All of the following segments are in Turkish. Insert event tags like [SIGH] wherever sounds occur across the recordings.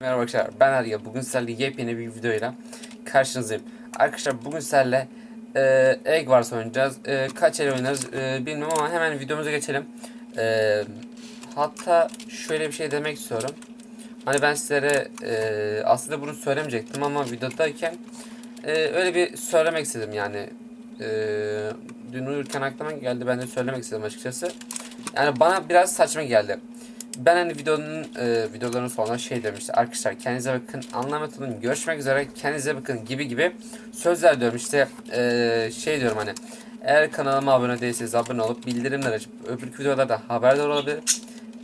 Merhaba arkadaşlar ben Arya bugün sizlerle yepyeni bir videoyla karşınızdayım. Arkadaşlar bugün sizlerle e, Egg Wars oynayacağız. E, Kaç el oynarız e, bilmiyorum ama hemen videomuza geçelim. E, Hatta şöyle bir şey demek istiyorum. Hani ben sizlere e, aslında bunu söylemeyecektim ama videodayken e, Öyle bir söylemek istedim yani. E, Dün uyurken aklıma geldi ben de söylemek istedim açıkçası. Yani bana biraz saçma geldi ben hani videonun e, videoların sonuna şey demişti arkadaşlar kendinize bakın anlamadığım görüşmek üzere kendinize bakın gibi gibi sözler diyorum. İşte e, şey diyorum hani eğer kanalıma abone değilseniz abone olup bildirimleri açıp öbür videolarda haberdar olabilir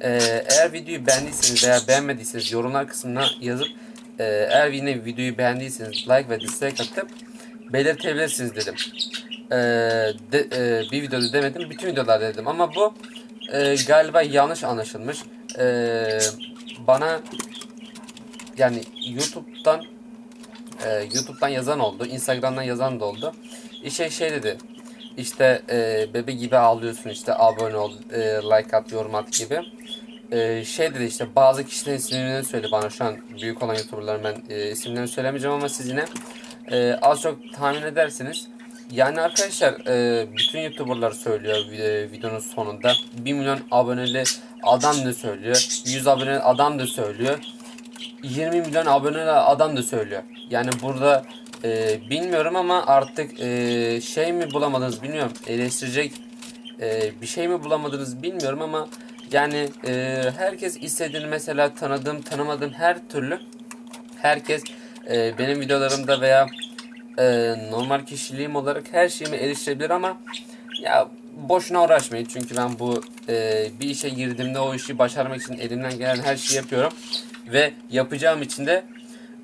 e, eğer videoyu beğendiyseniz veya beğenmediyseniz yorumlar kısmına yazıp e, eğer yine videoyu beğendiyseniz like ve dislike atıp belirtebilirsiniz dedim. E, de, e, bir videoda demedim bütün videolarda dedim. Ama bu e, galiba yanlış anlaşılmış. E, bana yani YouTube'dan e, YouTube'dan yazan oldu, Instagram'dan yazan da oldu. İşte şey dedi. İşte e, bebe gibi ağlıyorsun işte abone ol, e, like at, yorum at gibi. E, şey dedi işte bazı kişilerin isimlerini söyledi bana şu an büyük olan YouTuber'ların ben e, isimlerini söylemeyeceğim ama siz yine e, az çok tahmin edersiniz. Yani arkadaşlar e, bütün YouTuber'lar söylüyor vide- videonun sonunda. 1 milyon aboneli adam da söylüyor. 100 aboneli adam da söylüyor. 20 milyon aboneli adam da söylüyor. Yani burada e, bilmiyorum ama artık e, şey mi bulamadınız bilmiyorum. Eleştirecek e, bir şey mi bulamadınız bilmiyorum ama yani e, herkes istediğini mesela tanıdığım tanımadığım her türlü herkes e, benim videolarımda veya e, normal kişiliğim olarak her şeyimi erişebilir ama ya boşuna uğraşmayın çünkü ben bu e, bir işe girdiğimde o işi başarmak için elimden gelen her şeyi yapıyorum ve yapacağım için de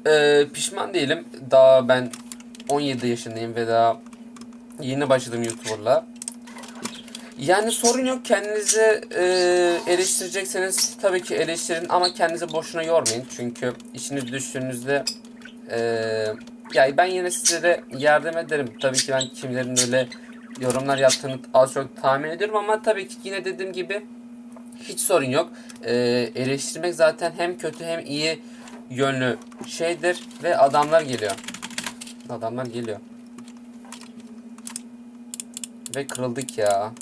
e, pişman değilim. Daha ben 17 yaşındayım ve daha yeni başladım YouTuber'la. Yani sorun yok kendinizi e, eleştirecekseniz tabii ki eleştirin ama kendinizi boşuna yormayın çünkü işiniz düştüğünüzde e, yani ben yine sizlere yardım ederim. Tabii ki ben kimlerin öyle yorumlar yaptığını az çok tahmin ediyorum ama tabii ki yine dediğim gibi hiç sorun yok. Ee, eleştirmek zaten hem kötü hem iyi yönlü şeydir ve adamlar geliyor. Adamlar geliyor. Ve kırıldık ya.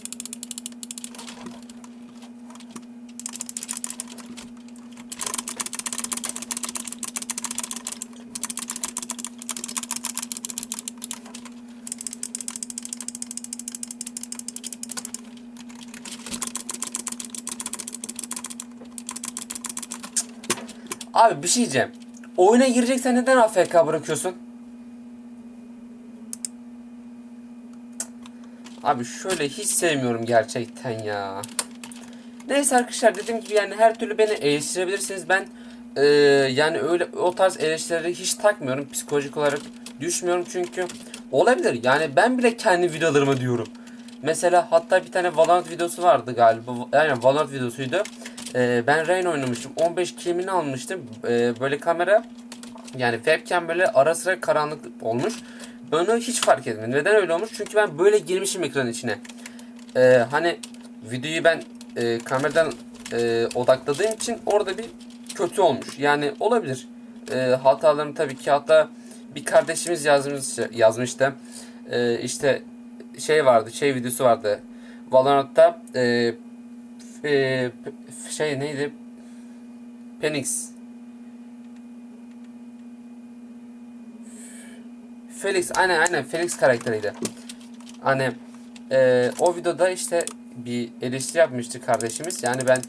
Abi bir şey diyeceğim. Oyuna gireceksen neden AFK bırakıyorsun? Abi şöyle hiç sevmiyorum gerçekten ya. Neyse arkadaşlar dediğim gibi yani her türlü beni eleştirebilirsiniz. Ben eee, yani öyle o tarz eleştirileri hiç takmıyorum. Psikolojik olarak düşmüyorum çünkü olabilir. Yani ben bile kendi videolarıma diyorum. Mesela hatta bir tane Valorant videosu vardı galiba. Yani Valorant videosuydu. Ee, ben Rain oynamıştım. 15 kilimini almıştım. Ee, böyle kamera yani webcam böyle ara sıra karanlık olmuş. Ben onu hiç fark etmedim. Neden öyle olmuş? Çünkü ben böyle girmişim ekranın içine. Ee, hani videoyu ben e, kameradan e, odakladığım için orada bir kötü olmuş. Yani olabilir. E, hatalarım tabii ki hatta bir kardeşimiz yazmış yazmıştı. E, işte şey vardı, şey videosu vardı. Valorant'ta e, e, şey neydi? Phoenix. Felix aynen aynen Felix karakteriydi. Hani e, o videoda işte bir eleştiri yapmıştı kardeşimiz. Yani ben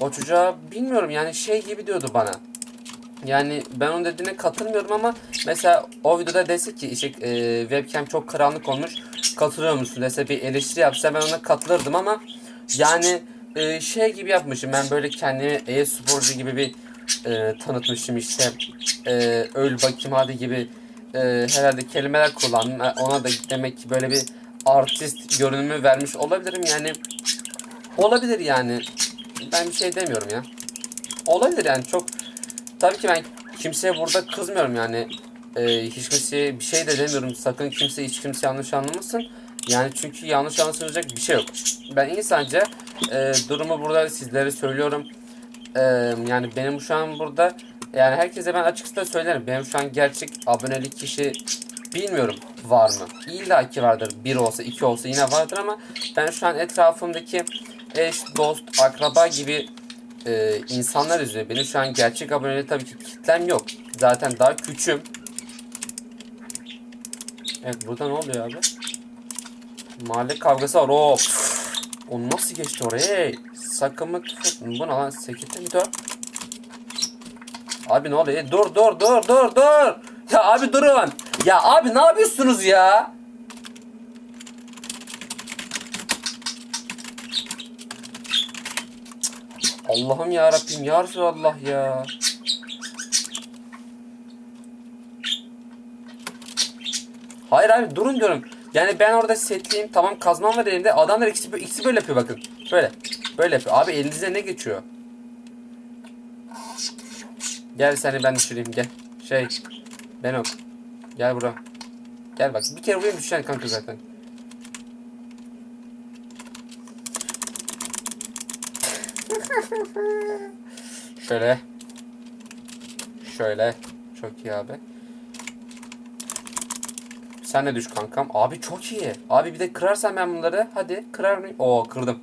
o çocuğa bilmiyorum yani şey gibi diyordu bana. Yani ben onun dediğine katılmıyorum ama mesela o videoda dese ki işte e, webcam çok karanlık olmuş katılıyor musun dese bir eleştiri yapsa ben ona katılırdım ama yani e, şey gibi yapmışım. Ben böyle kendimi e-sporcu gibi bir e, tanıtmışım işte. E, öl bakayım hadi gibi e, herhalde kelimeler kullandım. E, ona da demek ki böyle bir artist görünümü vermiş olabilirim. Yani olabilir yani. Ben bir şey demiyorum ya. Olabilir yani çok. Tabii ki ben kimseye burada kızmıyorum yani. E, hiç kimseye bir şey de demiyorum. Sakın kimse hiç kimse yanlış anlamasın. Yani çünkü yanlış anlaşılacak bir şey yok. Ben insanca e, durumu burada sizlere söylüyorum e, yani benim şu an burada Yani herkese ben açıkça söylerim. Benim şu an gerçek abonelik kişi bilmiyorum var mı? İlla ki vardır. Bir olsa iki olsa yine vardır ama ben şu an etrafımdaki eş, dost, akraba gibi e, insanlar izliyor. Benim şu an gerçek aboneli tabii ki kitlem yok. Zaten daha küçüğüm. Evet burada ne oluyor abi? Mahalle kavgası var. Hop. O nasıl geçti oraya? Mı? Bu ne lan? Sekete mi? Abi ne oluyor? Dur dur dur dur dur. Ya abi durun. Ya abi ne yapıyorsunuz ya? Allah'ım ya Rabbim ya Resulallah ya. Hayır abi durun diyorum. Yani ben orada setliyim tamam kazmam var elimde. Adamlar ikisi, ikisi böyle yapıyor bakın. Böyle. Böyle yapıyor. Abi elinize ne geçiyor? Gel seni ben düşüreyim gel. Şey. Ben ok. Gel buraya. Gel bak. Bir kere buraya düşeceksin kanka zaten. [LAUGHS] Şöyle. Şöyle. Çok iyi abi. Sen de düş kankam. Abi çok iyi. Abi bir de kırarsan ben bunları. Hadi kırar mıyım? Oo kırdım.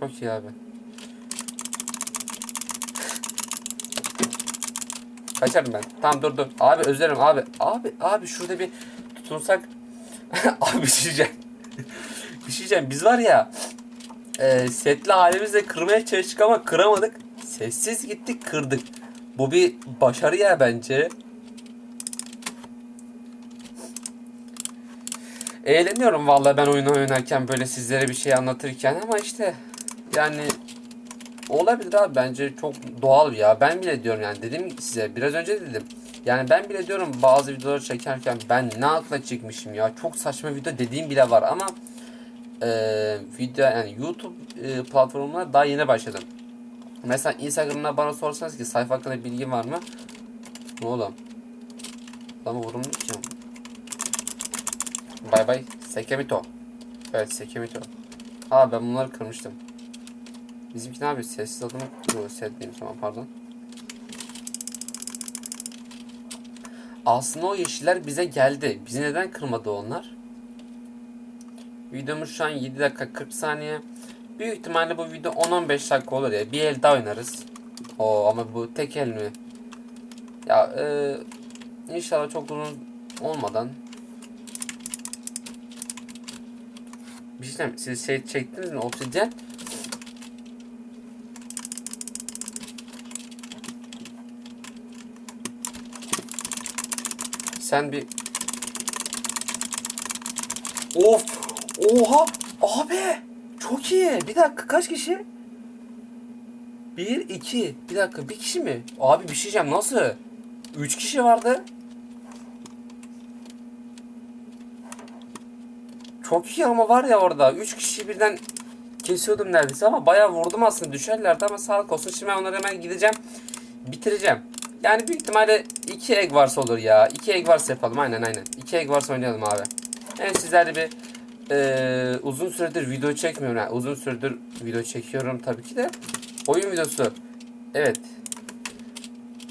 Çok iyi abi. Kaçarım ben. Tamam dur dur. Abi özlerim abi. Abi abi şurada bir tutunsak. [LAUGHS] abi bir şey diyeceğim. [LAUGHS] bir şey diyeceğim. Biz var ya e, setli halimizle kırmaya çalıştık ama kıramadık. Sessiz gittik kırdık. Bu bir başarı ya bence. Eğleniyorum vallahi ben oyunu oynarken böyle sizlere bir şey anlatırken ama işte yani olabilir abi bence çok doğal ya. Ben bile diyorum yani dedim size biraz önce dedim. Yani ben bile diyorum bazı videoları çekerken ben ne akla çekmişim ya. Çok saçma video dediğim bile var ama e, video yani YouTube e, platformuna daha yeni başladım. Mesela Instagram'da bana sorsanız ki sayfa hakkında bilgin var mı? Ne oğlum? Adamı vurulmuş ki. Bay bay. Sekemito. Evet Sekemito. Aa ben bunları kırmıştım. Bizimki ne yapıyor? Sessiz adımı Yok set tamam pardon. Aslında o yeşiller bize geldi. Bizi neden kırmadı onlar? Videomuz şu an 7 dakika 40 saniye. Büyük ihtimalle bu video 10-15 dakika olur ya. Bir el daha oynarız. Oo ama bu tek el mi? Ya e, inşallah çok uzun olmadan Bir şey diyeyim, Siz şey çektiniz mi? Obsidyen. Sen bir... Of! Oha! Abi! Çok iyi. Bir dakika kaç kişi? Bir, iki. Bir dakika bir kişi mi? Abi bir şey diyeceğim nasıl? Üç kişi vardı. Çok iyi ama var ya orada. 3 kişi birden kesiyordum neredeyse ama bayağı vurdum aslında. Düşerlerdi ama sağlık olsun. Şimdi ben onları hemen gideceğim. Bitireceğim. Yani büyük ihtimalle 2 egg varsa olur ya. 2 egg varsa yapalım. Aynen aynen. 2 egg varsa oynayalım abi. Evet sizlerle bir e, uzun süredir video çekmiyorum. Yani uzun süredir video çekiyorum tabii ki de. Oyun videosu. Evet.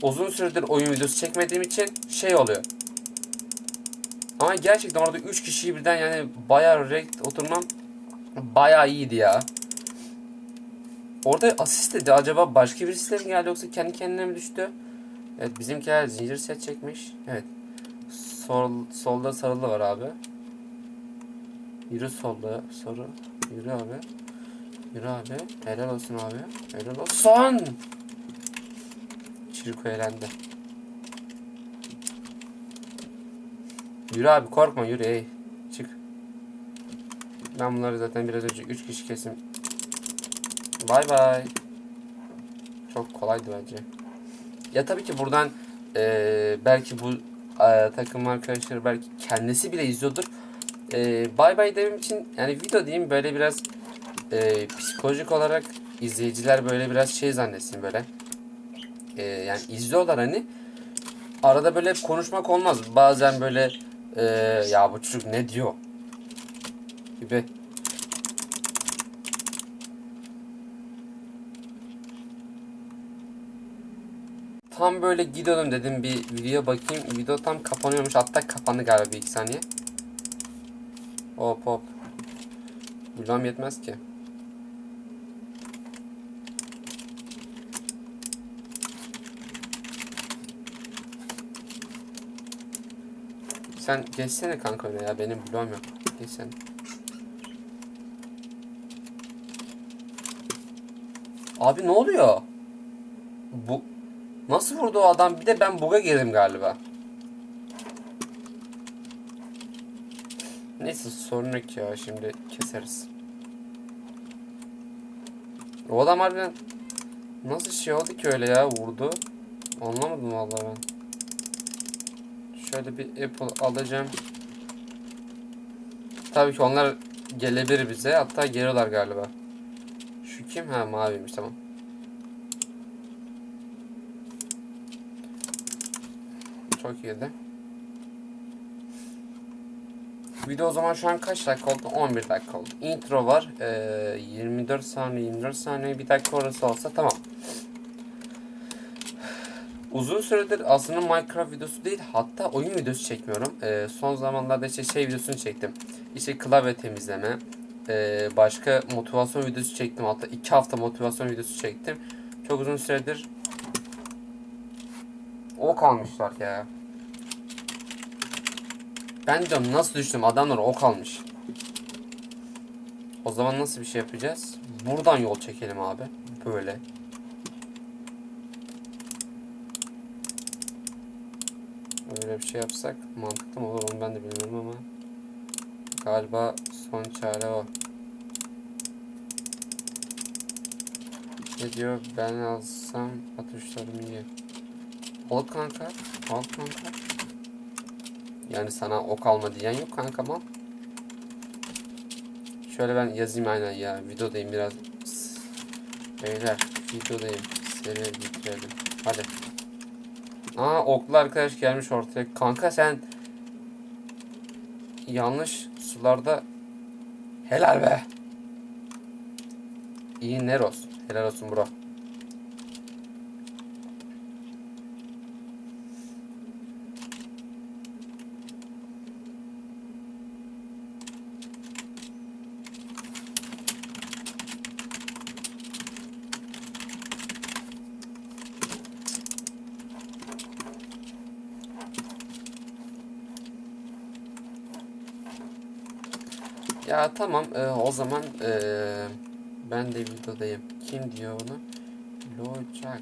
Uzun süredir oyun videosu çekmediğim için şey oluyor. Ama gerçekten orada 3 kişiyi birden yani bayağı renk oturmam bayağı iyiydi ya. Orada asist dedi. Acaba başka birisi de mi geldi yoksa kendi kendine mi düştü? Evet bizimkiler zincir set çekmiş. Evet. Sol, solda sarılı var abi. Yürü solda sarı. Yürü abi. Yürü abi. Helal olsun abi. Helal olsun. Çirko elendi. Yürü abi korkma yürü ey. Çık. Ben bunları zaten biraz önce 3 kişi kesim. Bay bay. Çok kolaydı bence. Ya tabii ki buradan eee, belki bu eee, takım arkadaşları belki kendisi bile izliyordur. Eee bay bay demem için yani video diyeyim böyle biraz eee, psikolojik olarak izleyiciler böyle biraz şey zannetsin böyle. Eee, yani izliyorlar hani arada böyle konuşmak olmaz. Bazen böyle ee, ya bu çocuk ne diyor? Gibi. tam böyle gidiyordum dedim bir video bakayım. Video tam kapanıyormuş. Hatta kapandı galiba bir iki saniye. Hop hop. Bloğum yetmez ki. Sen geçsene kanka öyle ya benim bloğum yok. Geçsene. Abi ne oluyor? Bu nasıl vurdu o adam? Bir de ben buga girdim galiba. Neyse sorun yok ya şimdi keseriz. O adam harbiden nasıl şey oldu ki öyle ya vurdu. Anlamadım vallahi ben. Şöyle bir apple alacağım. Tabii ki onlar gelebilir bize. Hatta geliyorlar galiba. Şu kim? Ha maviymiş tamam. Çok iyiydi. Video o zaman şu an kaç dakika oldu? 11 dakika oldu. Intro var. Ee, 24 saniye 24 saniye bir dakika orası olsa tamam. Uzun süredir aslında Minecraft videosu değil hatta oyun videosu çekmiyorum. Ee, son zamanlarda işte şey videosunu çektim. İşte klavye temizleme. Ee, başka motivasyon videosu çektim. Hatta 2 hafta motivasyon videosu çektim. Çok uzun süredir ok almışlar ya. Ben diyorum nasıl düştüm adamlar ok almış. O zaman nasıl bir şey yapacağız? Buradan yol çekelim abi. Böyle. Öyle bir şey yapsak mantıklı mı olur onu ben de bilmiyorum ama galiba son çare o. Ne diyor? Ben alsam atışlarım iyi. Al kanka. Al kanka. Yani sana ok alma diyen yok kanka mal. Şöyle ben yazayım aynen ya. Videodayım biraz. Beyler videodayım. Seri bitirelim. Hadi. Aa oklu arkadaş gelmiş ortaya. Kanka sen yanlış sularda helal be. İyi Neros. Helal olsun bro. Ya tamam e, o zaman e, ben de videodayım. Kim diyor onu? Lojax.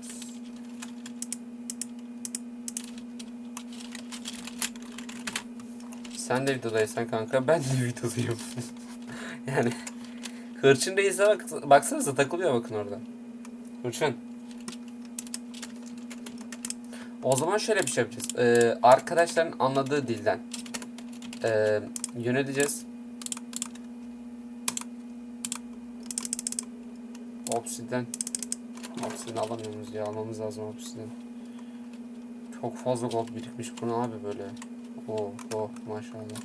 Sen de videodaysan kanka ben de videodayım. [LAUGHS] yani Hırçın Reis'e bak, baksanıza takılıyor bakın orada. Hırçın. O zaman şöyle bir şey yapacağız. Ee, arkadaşların anladığı dilden ee, yöneteceğiz. Obsidian. Obsidian alamıyoruz ya. Almamız lazım obsidian. Çok fazla gold birikmiş. Bu ne abi böyle? Oh oh maşallah.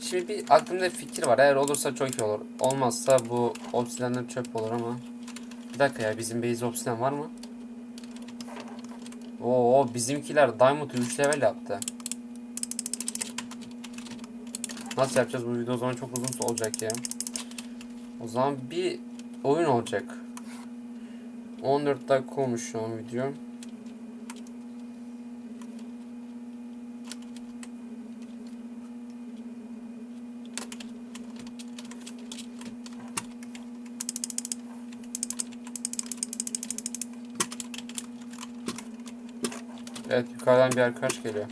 Şimdi bir aklımda bir fikir var. Eğer olursa çok iyi olur. Olmazsa bu obsidianlar çöp olur ama. Bir dakika ya bizim base obsidian var mı? Oo bizimkiler Diamond'u 3 level yaptı. Nasıl yapacağız bu video o zaman çok uzun olacak ya. O zaman bir oyun olacak. 14 dakika olmuş şu an video. Evet yukarıdan bir arkadaş geliyor.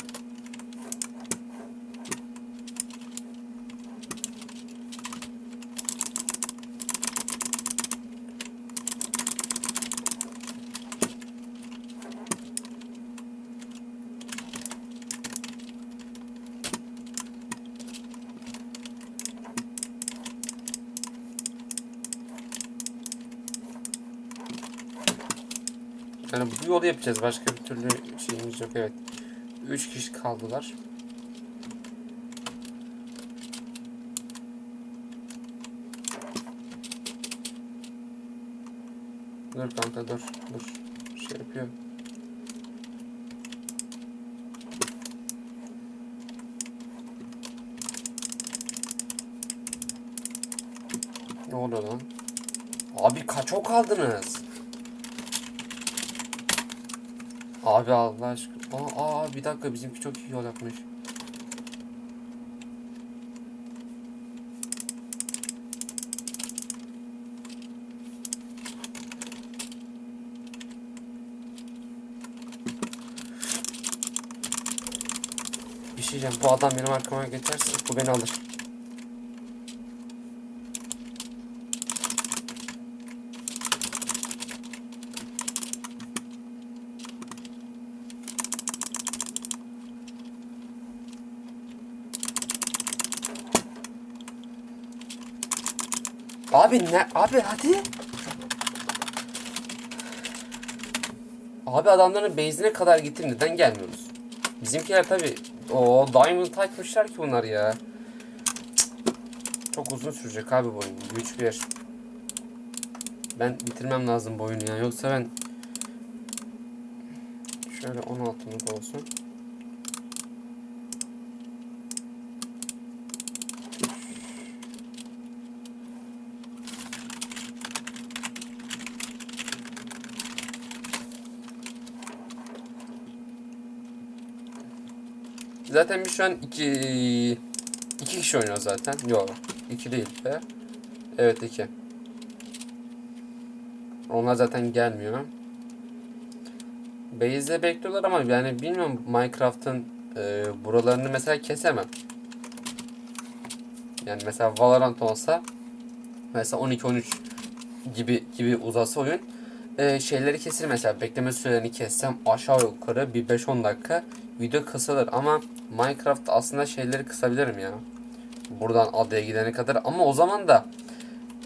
Yolu yapacağız. Başka bir türlü şeyimiz yok. Evet. 3 kişi kaldılar. Dur kanka dur. Dur. Şey yapıyor. Ne oluyor lan? Abi kaç ok aldınız? Abi Allah aşkına. Aa, aa bir dakika bizimki çok iyi yol yapmış. Bir şey diyeceğim. Bu adam benim arkama geçerse bu beni alır. Abi ne? Abi hadi. Abi adamların base'ine kadar gittim neden gelmiyoruz? Bizimkiler tabi o diamond takmışlar ki bunlar ya. Çok uzun sürecek abi bu oyun. Güç bir. Ben bitirmem lazım bu oyunu ya. Yoksa ben şöyle 16'lık olsun. Zaten biz şu an iki, iki kişi oynuyoruz zaten. Yok. iki değil be. Evet iki. Onlar zaten gelmiyor. Base'de bekliyorlar ama yani bilmiyorum Minecraft'ın e, buralarını mesela kesemem. Yani mesela Valorant olsa mesela 12-13 gibi gibi uzasa oyun e, şeyleri kesir mesela bekleme sürelerini kessem aşağı yukarı bir 5-10 dakika video kısalır ama Minecraft aslında şeyleri kısabilirim ya. Buradan adaya gidene kadar ama o zaman da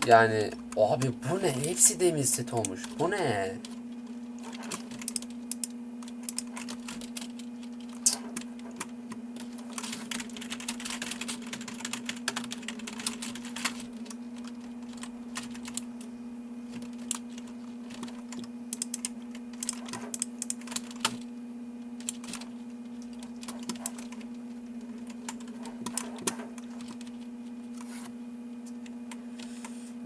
yani abi bu ne? Hepsi demir set olmuş. Bu ne?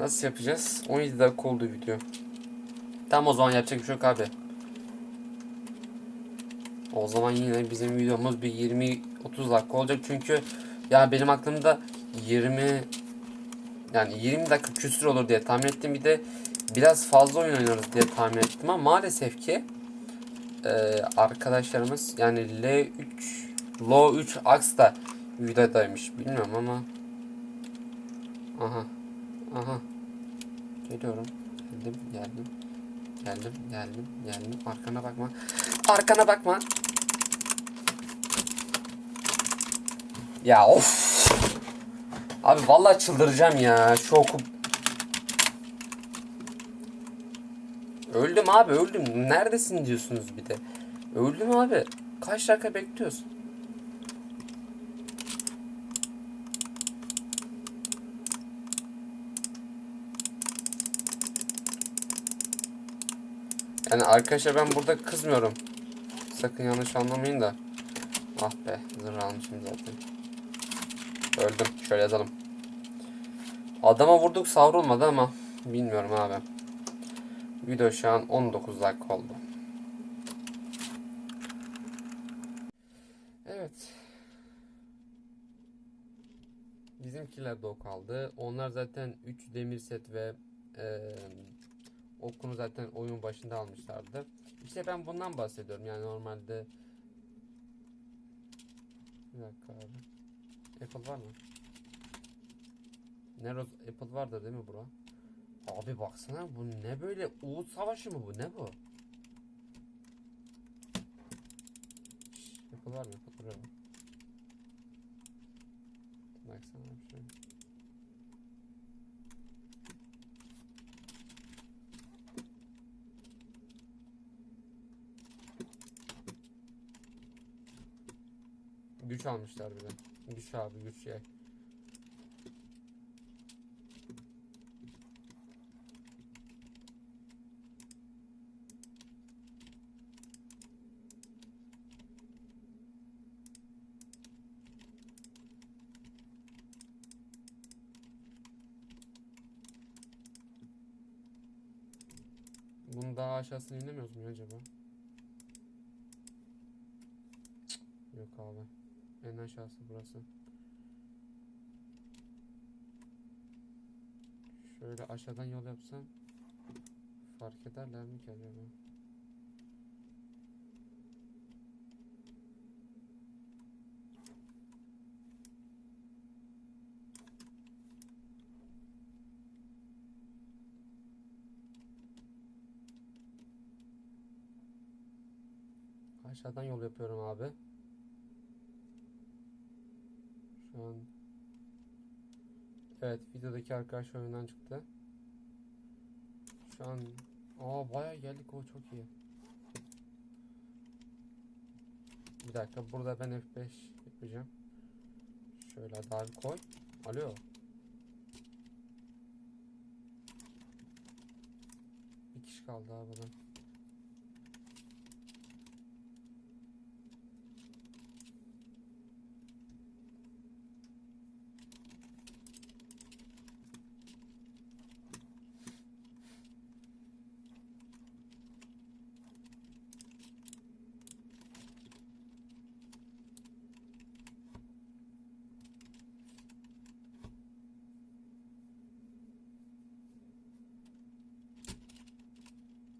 Nasıl yapacağız? 17 dakika oldu video. Tamam o zaman yapacak bir şey yok abi. O zaman yine bizim videomuz bir 20-30 dakika olacak çünkü ya benim aklımda 20 yani 20 dakika küsür olur diye tahmin ettim bir de biraz fazla oyun oynarız diye tahmin ettim ama maalesef ki e, arkadaşlarımız yani L3 Low 3 Ax da videodaymış bilmiyorum ama arkana bakma. Ya of. Abi vallahi çıldıracağım ya. Şu oku öldüm abi öldüm. Neredesin diyorsunuz bir de. Öldüm abi. Kaç dakika bekliyoruz? Yani arkadaşlar ben burada kızmıyorum. Sakın yanlış anlamayın da. Ah be zırh almışım zaten. Öldüm. Şöyle yazalım. Adama vurduk savrulmadı ama bilmiyorum abi. Video şu an 19 dakika oldu. Evet. Bizimkiler de o kaldı. Onlar zaten 3 demir set ve eee okunu zaten oyun başında almışlardı. İşte ben bundan bahsediyorum. Yani normalde bir dakika abi. Apple var mı? Neroz Apple vardır değil mi bura? Abi baksana bu ne böyle Uğut Savaşı mı bu? Ne bu? Şş, Apple var mı? Apple buraya bak. güç almışlar bir. Güç abi güç yay. Bunun daha aşağısını inemiyoruz mu acaba? Aşağısı burası. Şöyle aşağıdan yol yapsam fark ederler mi ki acaba? Aşağıdan yol yapıyorum abi. Şu an Evet videodaki arkadaş oyundan çıktı. Şu an Aa bayağı geldik o çok iyi. Bir dakika burada ben F5 yapacağım. Şöyle hadi abi koy. Alo. Bir kişi kaldı abi bana.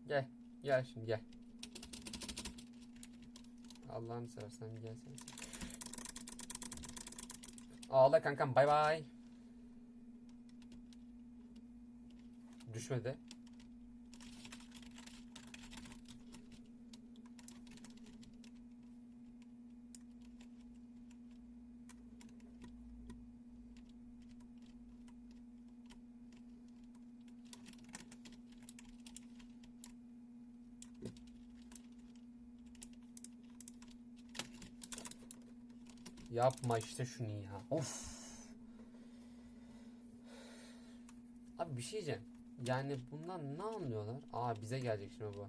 Gel. Gel şimdi gel. Allah'ını seversen gel sen. Ağla kankam bay bay. Düşmedi. Yapma işte şunu ya. Of. Abi bir şey diyeceğim. Yani bundan ne anlıyorlar? Aa bize gelecek şimdi bu.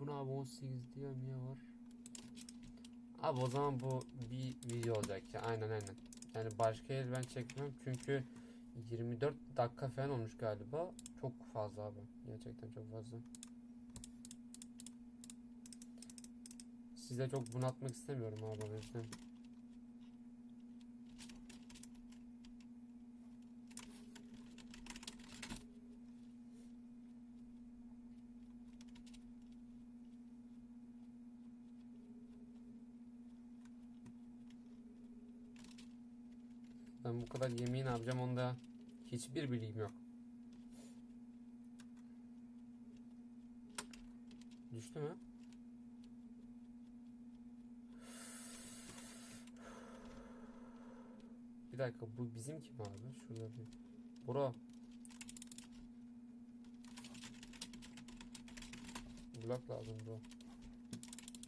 Buna abi 18 diyor niye var? Abi o zaman bu bir video olacak ya. Aynen aynen. Yani başka yer ben çekmem çünkü 24 dakika falan olmuş galiba. Çok fazla abi. Gerçekten çok fazla. Size çok bunaltmak istemiyorum abi o yüzden. Ben bu kadar yemeği ne yapacağım onda hiçbir bilgim yok. Düştü mü? Dakika bu bizim kim abi? Şurada bir. Bro. Blok lazım bro.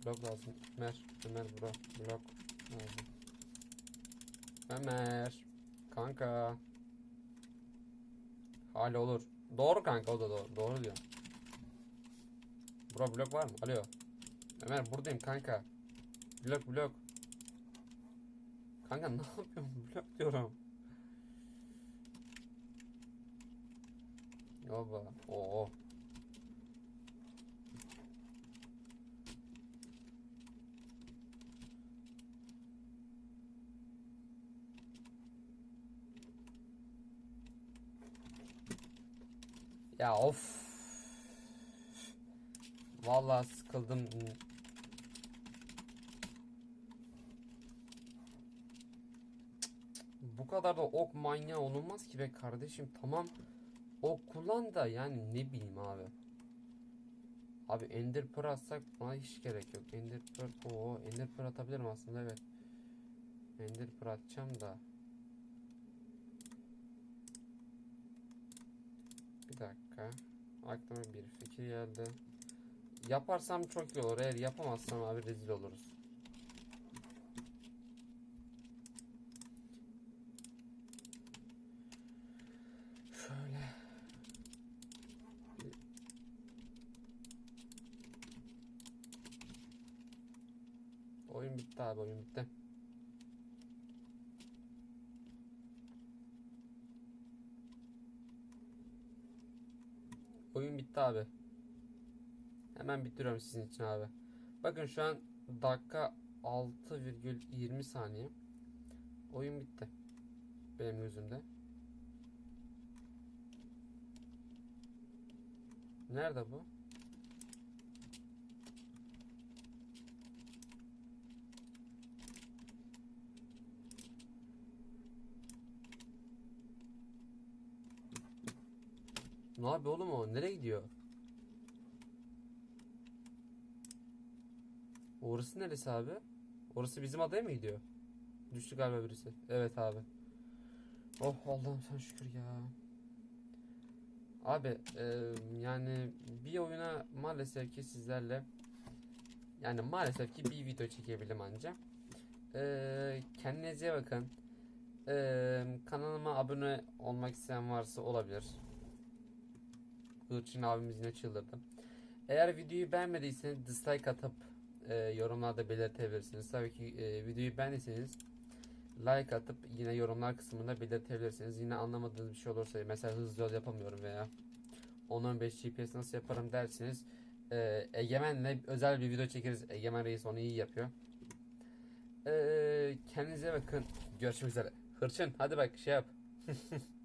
Blok lazım. Ömer. Ömer bro. Blok lazım. Ömer. Kanka. Hal olur. Doğru kanka o da doğru. Doğru diyor. Bro blok var mı? Alo. Ömer buradayım kanka. Blok blok. Kanka ne yapıyorsun? [LAUGHS] Blok diyorum. Baba. Oo. Ya of. Vallahi sıkıldım. Bu kadar da ok manyağı olunmaz ki be kardeşim. Tamam ok kullan da yani ne bileyim abi. Abi Ender Pearl atsak buna hiç gerek yok. Ender Pearl, oo Ender Pearl atabilirim aslında evet. Ender Pearl atacağım da. Bir dakika. Aklıma bir fikir geldi. Yaparsam çok iyi olur. Eğer yapamazsam abi rezil oluruz. Oyun bitti abi oyun bitti. Oyun bitti abi. Hemen bitiriyorum sizin için abi. Bakın şu an dakika 6,20 saniye. Oyun bitti. Benim gözümde. Nerede bu? Ne yapıyor oğlum o? Nereye gidiyor? Orası neresi abi? Orası bizim adaya mı gidiyor? Düştü galiba birisi. Evet abi. Oh Allah'ım sen şükür ya. Abi e, yani bir oyuna maalesef ki sizlerle yani maalesef ki bir video çekebildim anca. E, kendinize bakın. E, kanalıma abone olmak isteyen varsa olabilir. Hırçın abimiz yine çıldırdı. Eğer videoyu beğenmediyseniz dislike atıp e, yorumlarda belirtebilirsiniz. Tabii ki e, videoyu beğendiyseniz like atıp yine yorumlar kısmında belirtebilirsiniz. Yine anlamadığınız bir şey olursa mesela hızlı yol yapamıyorum veya 10-15 GPS nasıl yaparım derseniz e, Egemen'le özel bir video çekeriz. Egemen Reis onu iyi yapıyor. E, kendinize bakın. Görüşmek üzere. Hırçın hadi bak şey yap. [LAUGHS]